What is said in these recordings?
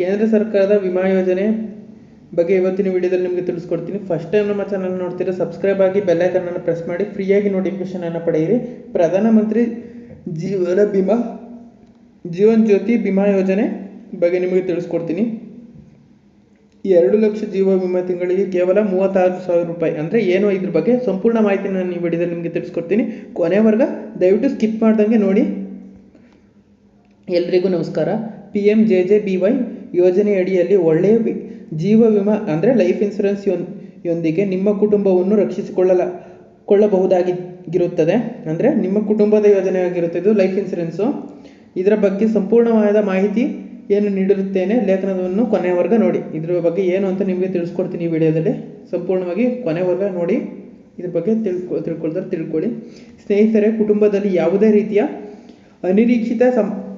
ಕೇಂದ್ರ ಸರ್ಕಾರದ ವಿಮಾ ಯೋಜನೆ ಬಗ್ಗೆ ಇವತ್ತಿನ ವಿಡಿಯೋದಲ್ಲಿ ನಿಮಗೆ ತಿಳಿಸ್ಕೊಡ್ತೀನಿ. ಫಸ್ಟ್ ಟೈಮ್ ನಮ್ಮ ಚಾನಲ್ ನೋಡ್ತೀರಾ ಸಬ್ಸ್ಕ್ರೈಬ್ ಆಗಿ ಬೆಲ್ಲೈಕನ್ನನ್ನು ಪ್ರೆಸ್ ಮಾಡಿ ಫ್ರೀಯಾಗಿ ನೋಟಿಫಿಕೇಶನನ್ನು ಪಡೆಯಿರಿ. ಪ್ರಧಾನಮಂತ್ರಿ ಜೀವನ ಬಿಮಾ, ಜೀವನ್ ಜ್ಯೋತಿ ಬಿಮಾ ಯೋಜನೆ ಬಗ್ಗೆ ನಿಮಗೆ ತಿಳಿಸ್ಕೊಡ್ತೀನಿ. ಎರಡು ಲಕ್ಷ ಜೀವ ವಿಮಾ ತಿಂಗಳಿಗೆ ಕೇವಲ ಮೂವತ್ತಾರು ಸಾವಿರ ರೂಪಾಯಿ. ಅಂದರೆ ಏನು ಇದ್ರ ಬಗ್ಗೆ ಸಂಪೂರ್ಣ ಮಾಹಿತಿ ನಾನು ಈ ವಿಡಿಯೋದಲ್ಲಿ ನಿಮಗೆ ತಿಳಿಸ್ಕೊಡ್ತೀನಿ. ಕೊನೆವರೆಗ ದಯವಿಟ್ಟು ಸ್ಕಿಪ್ ಮಾಡ್ದಂಗೆ ನೋಡಿ. ಎಲ್ರಿಗೂ ನಮಸ್ಕಾರ. P M J J B Y ಯೋಜನೆ ಅಡಿಯಲ್ಲಿ ಒಳ್ಳೆಯ ಜೀವ ವಿಮಾ ಅಂದರೆ ಲೈಫ್ ಇನ್ಶೂರೆನ್ಸ್ ಯೋನ್- ಯೊಂದಿಗೆ ನಿಮ್ಮ ಕುಟುಂಬವನ್ನು ರಕ್ಷಿಸಿಕೊಳ್ಳಲ, ಕೊಳ್ಳಬಹುದಾಗಿರುತ್ತದೆ. ಅಂದರೆ ನಿಮ್ಮ ಕುಟುಂಬದ ಯೋಜನೆ ಆಗಿರುತ್ತೆ ಇದು ಲೈಫ್ ಇನ್ಸುರೆನ್ಸು ಇದರ ಬಗ್ಗೆ ಸಂಪೂರ್ಣವಾದ ಮಾಹಿತಿ ಏನು ನೀಡಿರುತ್ತೇನೆ, ಲೇಖನವನ್ನು ಕೊನೆವರೆಗ ನೋಡಿ. ಇದರ ಬಗ್ಗೆ ಏನು ಅಂತ ನಿಮಗೆ ತಿಳಿಸ್ಕೊಡ್ತೀನಿ ಈ ವಿಡಿಯೋದಲ್ಲಿ. ಸಂಪೂರ್ಣವಾಗಿ ಕೊನೆವರೆಗ ನೋಡಿ. ಇದ್ರ ಬಗ್ಗೆ ತಿಳ್ಕೊ ತಿಳ್ಕೊಳ್ತಾರೆ ತಿಳ್ಕೊಳ್ಳಿ. ಸ್ನೇಹಿತರೆ, ಕುಟುಂಬದಲ್ಲಿ ಯಾವುದೇ ರೀತಿಯ ಅನಿರೀಕ್ಷಿತ ಸಂ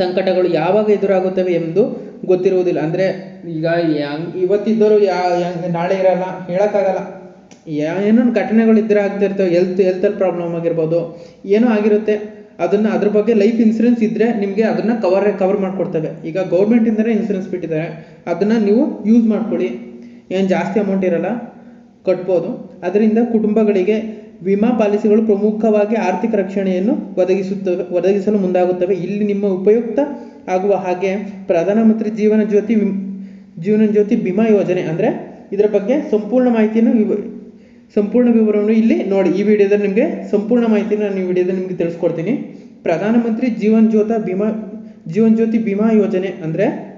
ಸಂಕಟಗಳು ಯಾವಾಗ ಎದುರಾಗುತ್ತವೆ ಎಂದು ಗೊತ್ತಿರುವುದಿಲ್ಲ. ಅಂದರೆ ಈಗ ಇವತ್ತಿದ್ದರು ಯಾ ನಾಳೆ ಇರಲ್ಲ, ಹೇಳೋಕ್ಕಾಗಲ್ಲ. ಏನೇನು ಘಟನೆಗಳು ಇದ್ರೆ ಆಗ್ತಿರ್ತವೆ ಹೆಲ್ತ್ ಹೆಲ್ತಲ್ಲಿ ಪ್ರಾಬ್ಲಮ್ ಆಗಿರ್ಬೋದು, ಏನೋ ಆಗಿರುತ್ತೆ. ಅದನ್ನ, ಅದ್ರ ಬಗ್ಗೆ ಲೈಫ್ ಇನ್ಸೂರೆನ್ಸ್ ಇದ್ರೆ ನಿಮಗೆ ಅದನ್ನ ಕವರ್ ಕವರ್ ಮಾಡ್ಕೊಡ್ತವೆ. ಈಗ ಗೌರ್ಮೆಂಟಿಂದಲೇ ಇನ್ಸೂರೆನ್ಸ್ ಬಿಟ್ಟಿದ್ದಾರೆ. ಅದನ್ನ ನೀವು ಯೂಸ್ ಮಾಡ್ಕೊಳ್ಳಿ. ಏನು ಜಾಸ್ತಿ ಅಮೌಂಟ್ ಇರಲ್ಲ, ಕಟ್ಬೋದು. ಅದರಿಂದ ಕುಟುಂಬಗಳಿಗೆ ವಿಮಾ ಪಾಲಿಸಿಗಳು ಪ್ರಮುಖವಾಗಿ ಆರ್ಥಿಕ ರಕ್ಷಣೆಯನ್ನು ಒದಗಿಸುತ್ತವೆ ಒದಗಿಸಲು ಮುಂದಾಗುತ್ತವೆ. ಇಲ್ಲಿ ನಿಮ್ಮ ಉಪಯುಕ್ತ ಆಗುವ ಹಾಗೆ ಪ್ರಧಾನಮಂತ್ರಿ ಜೀವನ ಜ್ಯೋತಿ ವಿಮ್, ಜೀವನ ಜ್ಯೋತಿ ಬಿಮಾ ಯೋಜನೆ ಅಂದರೆ ಇದರ ಬಗ್ಗೆ ಸಂಪೂರ್ಣ ಮಾಹಿತಿಯನ್ನು ವಿವ- ಸಂಪೂರ್ಣ ವಿವರವನ್ನು ಇಲ್ಲಿ ನೋಡಿ. ಈ ವಿಡಿಯೋದಲ್ಲಿ ನಿಮಗೆ ಸಂಪೂರ್ಣ ಮಾಹಿತಿಯನ್ನು ನಾನು ಈ ವಿಡಿಯೋದಲ್ಲಿ ನಿಮಗೆ ತಿಳಿಸ್ಕೊಡ್ತೀನಿ. ಪ್ರಧಾನಮಂತ್ರಿ ಜೀವನ್ ಜ್ಯೋತ ಬಿಮಾ, ಜೀವನ್ ಜ್ಯೋತಿ ಬಿಮಾ ಯೋಜನೆ ಅಂದರೆ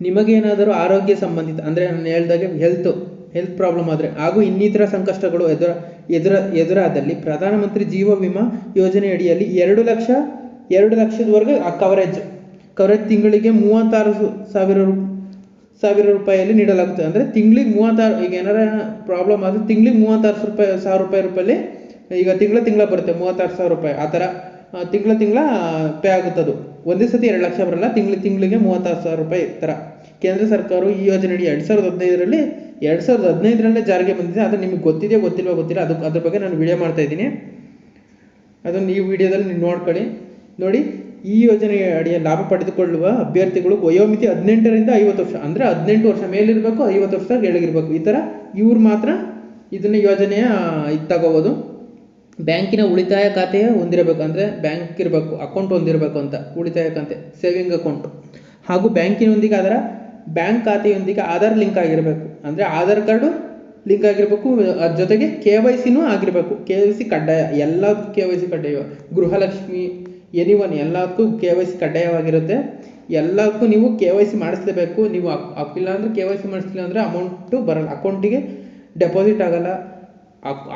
ನಿಮಗೇನಾದರೂ ಆರೋಗ್ಯ ಸಂಬಂಧಿತ, ಅಂದರೆ ನಾನು ಹೇಳ್ದಾಗೆ ಹೆಲ್ತ್ ಹೆಲ್ತ್ ಪ್ರಾಬ್ಲಮ್ ಆದರೆ, ಹಾಗೂ ಇನ್ನಿತರ ಸಂಕಷ್ಟಗಳು ಎದುರ ಎದುರ, ಎದುರಾದಲ್ಲಿ ಪ್ರಧಾನಮಂತ್ರಿ ಜೀವ ವಿಮಾ ಯೋಜನೆ ಅಡಿಯಲ್ಲಿ ಎರಡು ಲಕ್ಷ, ಎರಡು ಲಕ್ಷದವರೆಗೆ ಆ ಕವರೇಜ್ ಕವರೇಜ್ ತಿಂಗಳಿಗೆ ಮೂವತ್ತಾರು ಸಾವಿರ ರು, ಸಾವಿರ ರೂಪಾಯಿಯಲ್ಲಿ ನೀಡಲಾಗುತ್ತದೆ. ಅಂದರೆ ತಿಂಗಳಿಗೆ ಮೂವತ್ತಾರು, ಈಗ ಏನಾರ ಪ್ರಾಬ್ಲಮ್ ಆದರೆ ತಿಂಗಳಿಗೆ ಮೂವತ್ತಾರು ರೂಪಾಯಿ, ಸಾವಿರ ರೂಪಾಯಿ ರೂಪಾಯಲ್ಲಿ ಈಗ ತಿಂಗಳ ತಿಂಗಳ ಬರುತ್ತೆ, ಮೂವತ್ತಾರು ಸಾವಿರ ರೂಪಾಯಿ. ಆ ಥರ ತಿಂಗಳ ತಿಂಗಳ ಪೇ ಅದು. ಒಂದೇ ಸತಿ ಎರಡು ಲಕ್ಷ ಬರಲ್ಲ, ತಿಂಗಳ ತಿಂಗಳಿಗೆ ಮೂವತ್ತಾರು ಸಾವಿರ ರೂಪಾಯಿ ಥರ. ಕೇಂದ್ರ ಸರ್ಕಾರವು ಈ ಯೋಜನೆಯಡಿ ಎರಡು ಸಾವಿರದ ಹದಿನೈದರಲ್ಲಿ ಎರಡು ಸಾವಿರದ ಹದಿನೈದರಲ್ಲೇ ಜಾರಿಗೆ ಬಂದಿದೆ. ಅದು ನಿಮಗೆ ಗೊತ್ತಿದೆಯೋ ಗೊತ್ತಿಲ್ವೋ ಗೊತ್ತಿಲ್ಲ. ಅದಕ್ಕೆ ಅದ್ರ ಬಗ್ಗೆ ನಾನು ವಿಡಿಯೋ ಮಾಡ್ತಾ ಇದ್ದೀನಿ. ಅದನ್ನು ಈ ವಿಡಿಯೋದಲ್ಲಿ ನೀವು ನೋಡ್ಕೊಳ್ಳಿ. ನೋಡಿ, ಈ ಯೋಜನೆಯ ಅಡಿಯ ಲಾಭ ಪಡೆದುಕೊಳ್ಳುವ ಅಭ್ಯರ್ಥಿಗಳು ವಯೋಮಿತಿ ಹದಿನೆಂಟರಿಂದ ಐವತ್ತು ವರ್ಷ, ಅಂದರೆ ಹದಿನೆಂಟು ವರ್ಷ ಮೇಲಿರಬೇಕು, ಐವತ್ತು ವರ್ಷ ಕೆಳಗಿರಬೇಕು. ಈ ಥರ ಇವ್ರು ಮಾತ್ರ ಇದನ್ನ ಯೋಜನೆಯ ಇದು ತಗೋಬೋದು ಬ್ಯಾಂಕಿನ ಉಳಿತಾಯ ಖಾತೆಯ ಹೊಂದಿರಬೇಕು, ಅಂದರೆ ಬ್ಯಾಂಕ್ ಇರಬೇಕು ಅಕೌಂಟ್ ಹೊಂದಿರಬೇಕು ಅಂತ, ಉಳಿತಾಯ ಖಾತೆ, ಸೇವಿಂಗ್ ಅಕೌಂಟ್. ಹಾಗೂ ಬ್ಯಾಂಕಿನೊಂದಿಗೆ ಅದರ ಬ್ಯಾಂಕ್ ಖಾತೆಯೊಂದಿಗೆ ಆಧಾರ್ ಲಿಂಕ್ ಆಗಿರಬೇಕು. ಅಂದರೆ ಆಧಾರ್ ಕಾರ್ಡು ಲಿಂಕ್ ಆಗಿರಬೇಕು ಅದ್ರ ಜೊತೆಗೆ ಕೆ ವೈ ಸಿನೂ ಆಗಿರಬೇಕು. ಕೆ ವೈ ಸಿ ಕಡ್ಡಾಯ ಎಲ್ಲದಕ್ಕೂ ಕೆ ವೈ ಸಿ ಕಡ್ಡಾಯ. ಗೃಹಲಕ್ಷ್ಮಿ ಎನಿ ಒನ್ ಎಲ್ಲದಕ್ಕೂ ಕೆ ವೈ ಸಿ ಕಡ್ಡಾಯವಾಗಿರುತ್ತೆ. ಎಲ್ಲದಕ್ಕೂ ನೀವು ಕೆ ವೈ ಸಿ ಮಾಡಿಸ್ಲೇಬೇಕು. ನೀವು ಅಕ್ಕಿಲ್ಲ ಅಂದರೆ ಕೆ ವೈ ಸಿ ಮಾಡಿಸ್ಲಿಲ್ಲ ಅಂದರೆ ಅಮೌಂಟು ಬರಲ್ಲ. ಅಕೌಂಟಿಗೆ ಡೆಪಾಸಿಟ್ ಆಗಲ್ಲ.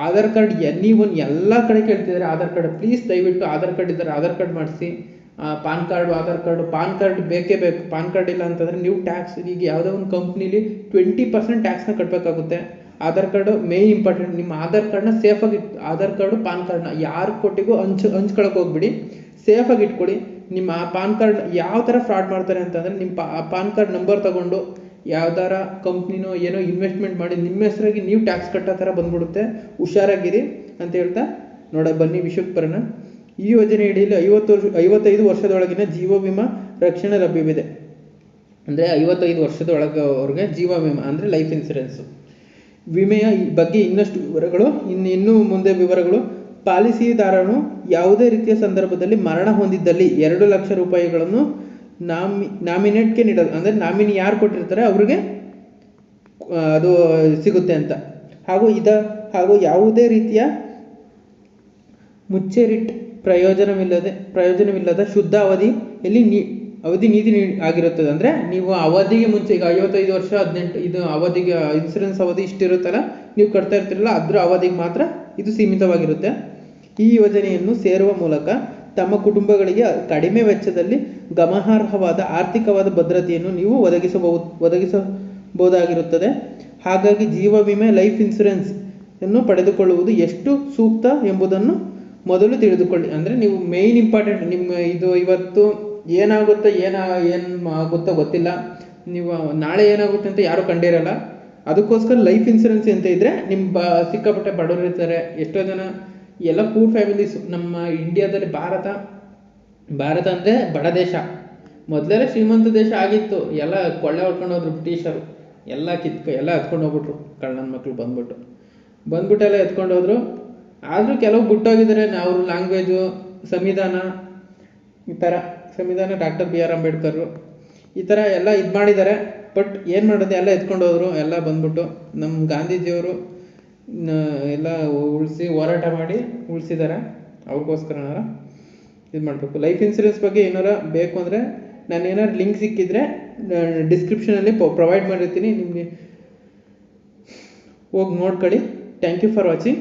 ಆಧಾರ್ ಕಾರ್ಡ್ ಎನಿ ಒನ್ ಎಲ್ಲ ಕಡೆ ಕೇಳ್ತಿದ್ದಾರೆ. ಆಧಾರ್ ಕಾರ್ಡ್, ಪ್ಲೀಸ್ ದಯವಿಟ್ಟು ಆಧಾರ್ ಕಾರ್ಡ್ ಇದ್ದಾರೆ ಆಧಾರ್ ಕಾರ್ಡ್ ಮಾಡಿಸಿ. PAN card, Aadhaar card, PAN card ಬೇಕೇ ಬೇಕು. ಪಾನ್ ಕಾರ್ಡ್ ಇಲ್ಲ ಅಂತಂದರೆ ನೀವು ಟ್ಯಾಕ್ಸ್ ಈಗ ಯಾವುದೋ ಒಂದು ಕಂಪ್ನಿಲಿ ಟ್ವೆಂಟಿ ಪರ್ಸೆಂಟ್ ಟ್ಯಾಕ್ಸ್ನ ಕಟ್ಟಬೇಕಾಗುತ್ತೆ ಆಧಾರ್ ಕಾರ್ಡು ಮೇನ್ ಇಂಪಾರ್ಟೆಂಟ್ ನಿಮ್ಮ ಆಧಾರ್ ಕಾರ್ಡ್ನ ಸೇಫಾಗಿ ಆಧಾರ್ ಕಾರ್ಡು, ಪಾನ್ ಕಾರ್ಡ್ನ ಯಾರ ಕೊಟ್ಟಿಗೂ ಹಂಚ್ ಹಂಚ್ಕೊಳಕ್ಕೆ ಹೋಗ್ಬಿಡಿ. ಸೇಫಾಗಿ ಇಟ್ಕೊಳ್ಳಿ ನಿಮ್ಮ ಪಾನ್ ಕಾರ್ಡ್ ಯಾವ ಥರ ಫ್ರಾಡ್ ಮಾಡ್ತಾರೆ ಅಂತಂದರೆ ನಿಮ್ಮ ಪಾನ್ ಕಾರ್ಡ್ ನಂಬರ್ ತಗೊಂಡು ಯಾವ್ದಾರ ಕಂಪ್ನಿನೋ ಏನೋ ಇನ್ವೆಸ್ಟ್ಮೆಂಟ್ ಮಾಡಿ ನಿಮ್ಮ ಹೆಸರಾಗಿ ನೀವು ಟ್ಯಾಕ್ಸ್ ಕಟ್ಟೋ ಥರ ಬಂದ್ಬಿಡುತ್ತೆ. ಹುಷಾರಾಗಿರಿ ಅಂತ ಹೇಳ್ತಾ ನೋಡ ಬನ್ನಿ ವಿಷಯಕ್ಕೆ ಬರೋಣ ಈ ಯೋಜನೆಯಡಿಯಲ್ಲಿ ಐವತ್ತು ವರ್ಷ, ಐವತ್ತೈದು ವರ್ಷದೊಳಗಿನ ಜೀವ ವಿಮಾ ರಕ್ಷಣೆ ಲಭ್ಯವಿದೆ. ಅಂದರೆ ಐವತ್ತೈದು ವರ್ಷದೊಳಗವ್ರಿಗೆ ಜೀವ ವಿಮಾ, ಅಂದರೆ ಲೈಫ್ ಇನ್ಸೂರೆನ್ಸು ವಿಮೆಯ ಬಗ್ಗೆ ಇನ್ನಷ್ಟು ವಿವರಗಳು, ಇನ್ನು ಇನ್ನೂ ಮುಂದೆ ವಿವರಗಳು. ಪಾಲಿಸಿದಾರನು ಯಾವುದೇ ರೀತಿಯ ಸಂದರ್ಭದಲ್ಲಿ ಮರಣ ಹೊಂದಿದ್ದಲ್ಲಿ ಎರಡು ಲಕ್ಷ ರೂಪಾಯಿಗಳನ್ನು ನಾಮಿ, ನಾಮಿನೇಟ್ಗೆ ನೀಡೋದು ಅಂದರೆ ನಾಮಿನಿ ಯಾರು ಕೊಟ್ಟಿರ್ತಾರೆ ಅವ್ರಿಗೆ ಅದು ಸಿಗುತ್ತೆ ಅಂತ. ಹಾಗೂ ಇದ, ಹಾಗೂ ಯಾವುದೇ ರೀತಿಯ ಮುಚ್ಚೇರಿಟ್ ಪ್ರಯೋಜನವಿಲ್ಲದೆ, ಪ್ರಯೋಜನವಿಲ್ಲದ ಶುದ್ಧ ಅವಧಿಯಲ್ಲಿ ನೀ, ಅವಧಿ ನೀತಿ ನೀ, ಆಗಿರುತ್ತದೆ. ಅಂದರೆ ನೀವು ಅವಧಿಗೆ ಮುಂಚೆ ಈಗ ಐವತ್ತೈದು ವರ್ಷ, ಹದಿನೆಂಟು, ಇದು ಅವಧಿಗೆ ಇನ್ಸೂರೆನ್ಸ್ ಅವಧಿ ಇಷ್ಟಿರುತ್ತಲ್ಲ, ನೀವು ಕಟ್ತಾ ಇರ್ತೀರಲ್ಲ, ಅದರ ಅವಧಿಗೆ ಮಾತ್ರ ಇದು ಸೀಮಿತವಾಗಿರುತ್ತೆ. ಈ ಯೋಜನೆಯನ್ನು ಸೇರುವ ಮೂಲಕ ತಮ್ಮ ಕುಟುಂಬಗಳಿಗೆ ಕಡಿಮೆ ವೆಚ್ಚದಲ್ಲಿ ಗಮನಾರ್ಹವಾದ ಆರ್ಥಿಕವಾದ ಭದ್ರತೆಯನ್ನು ನೀವು ಒದಗಿಸಬಹುದು, ಒದಗಿಸಬಹುದಾಗಿರುತ್ತದೆ. ಹಾಗಾಗಿ ಜೀವ ವಿಮೆ, ಲೈಫ್ ಇನ್ಸೂರೆನ್ಸ್ ಅನ್ನು ಪಡೆದುಕೊಳ್ಳುವುದು ಎಷ್ಟು ಸೂಕ್ತ ಎಂಬುದನ್ನು ಮೊದಲು ತಿಳಿದುಕೊಳ್ಳಿ. ಅಂದರೆ ನೀವು ಮೇಯ್ನ್ ಇಂಪಾರ್ಟೆಂಟ್ ನಿಮ್ಮ ಇದು ಇವತ್ತು ಏನಾಗುತ್ತೆ ಏನ ಏನು ಆಗುತ್ತೋ ಗೊತ್ತಿಲ್ಲ. ನೀವು ನಾಳೆ ಏನಾಗುತ್ತೆ ಅಂತ ಯಾರು ಕಂಡಿರಲ್ಲ. ಅದಕ್ಕೋಸ್ಕರ ಲೈಫ್ ಇನ್ಸೂರೆನ್ಸ್ ಅಂತ ಇದ್ದರೆ ನಿಮ್ಮ ಬ ಸಿಕ್ಕಾಪಟ್ಟೆ ಬಡವರು ಇರ್ತಾರೆ. ಎಷ್ಟೋ ಜನ ಎಲ್ಲ ಪೂರ್ ಫ್ಯಾಮಿಲೀಸ್ ನಮ್ಮ ಇಂಡಿಯಾದಲ್ಲಿ ಭಾರತ. ಭಾರತ ಅಂದರೆ ಬಡ ದೇಶ. ಮೊದಲೆಲ್ಲ ಶ್ರೀಮಂತ ದೇಶ ಆಗಿತ್ತು. ಎಲ್ಲ ಕೊಳ್ಳೆ ಹೊಡ್ಕೊಂಡು ಹೋದ್ರು ಬ್ರಿಟಿಷರು. ಎಲ್ಲ ಕಿತ್ಕೊ ಎಲ್ಲ ಎತ್ಕೊಂಡು ಹೋಗ್ಬಿಟ್ರು. ಕಳ್ಳನ ಮಕ್ಕಳು ಬಂದ್ಬಿಟ್ಟು. ಬಂದ್ಬಿಟ್ಟೆಲ್ಲ ಎತ್ಕೊಂಡು ಹೋದ್ರು. ಆದರೂ ಕೆಲವು ಬಿಟ್ಟೋಗಿದ್ದಾರೆ ಅವ್ರ ಲ್ಯಾಂಗ್ವೇಜು ಸಂವಿಧಾನ, ಈ ಥರ ಸಂವಿಧಾನ ಡಾಕ್ಟರ್ ಬಿ ಆರ್ ಅಂಬೇಡ್ಕರು, ಈ ಥರ ಎಲ್ಲ ಇದು ಮಾಡಿದ್ದಾರೆ. ಬಟ್ ಏನು ಮಾಡೋದು, ಎಲ್ಲ ಎತ್ಕೊಂಡು ಹೋದ್ರು, ಎಲ್ಲ ಬಂದ್ಬಿಟ್ಟು ನಮ್ಮ ಗಾಂಧೀಜಿಯವರು ಎಲ್ಲ ಉಳಿಸಿ ಹೋರಾಟ ಮಾಡಿ ಉಳಿಸಿದ್ದಾರೆ ಅವ್ರಿಗೋಸ್ಕರನಾರ ಇದು ಮಾಡಬೇಕು. ಲೈಫ್ ಇನ್ಸೂರೆನ್ಸ್ ಬಗ್ಗೆ ಏನಾರ ಬೇಕು ಅಂದರೆ ನಾನು ಏನಾರು ಲಿಂಕ್ ಸಿಕ್ಕಿದ್ರೆ ಡಿಸ್ಕ್ರಿಪ್ಷನಲ್ಲಿ ಪ್ರೊವೈಡ್ ಮಾಡಿರ್ತೀನಿ. ನಿಮಗೆ ಹೋಗಿ ನೋಡ್ಕೊಳ್ಳಿ thank you for watching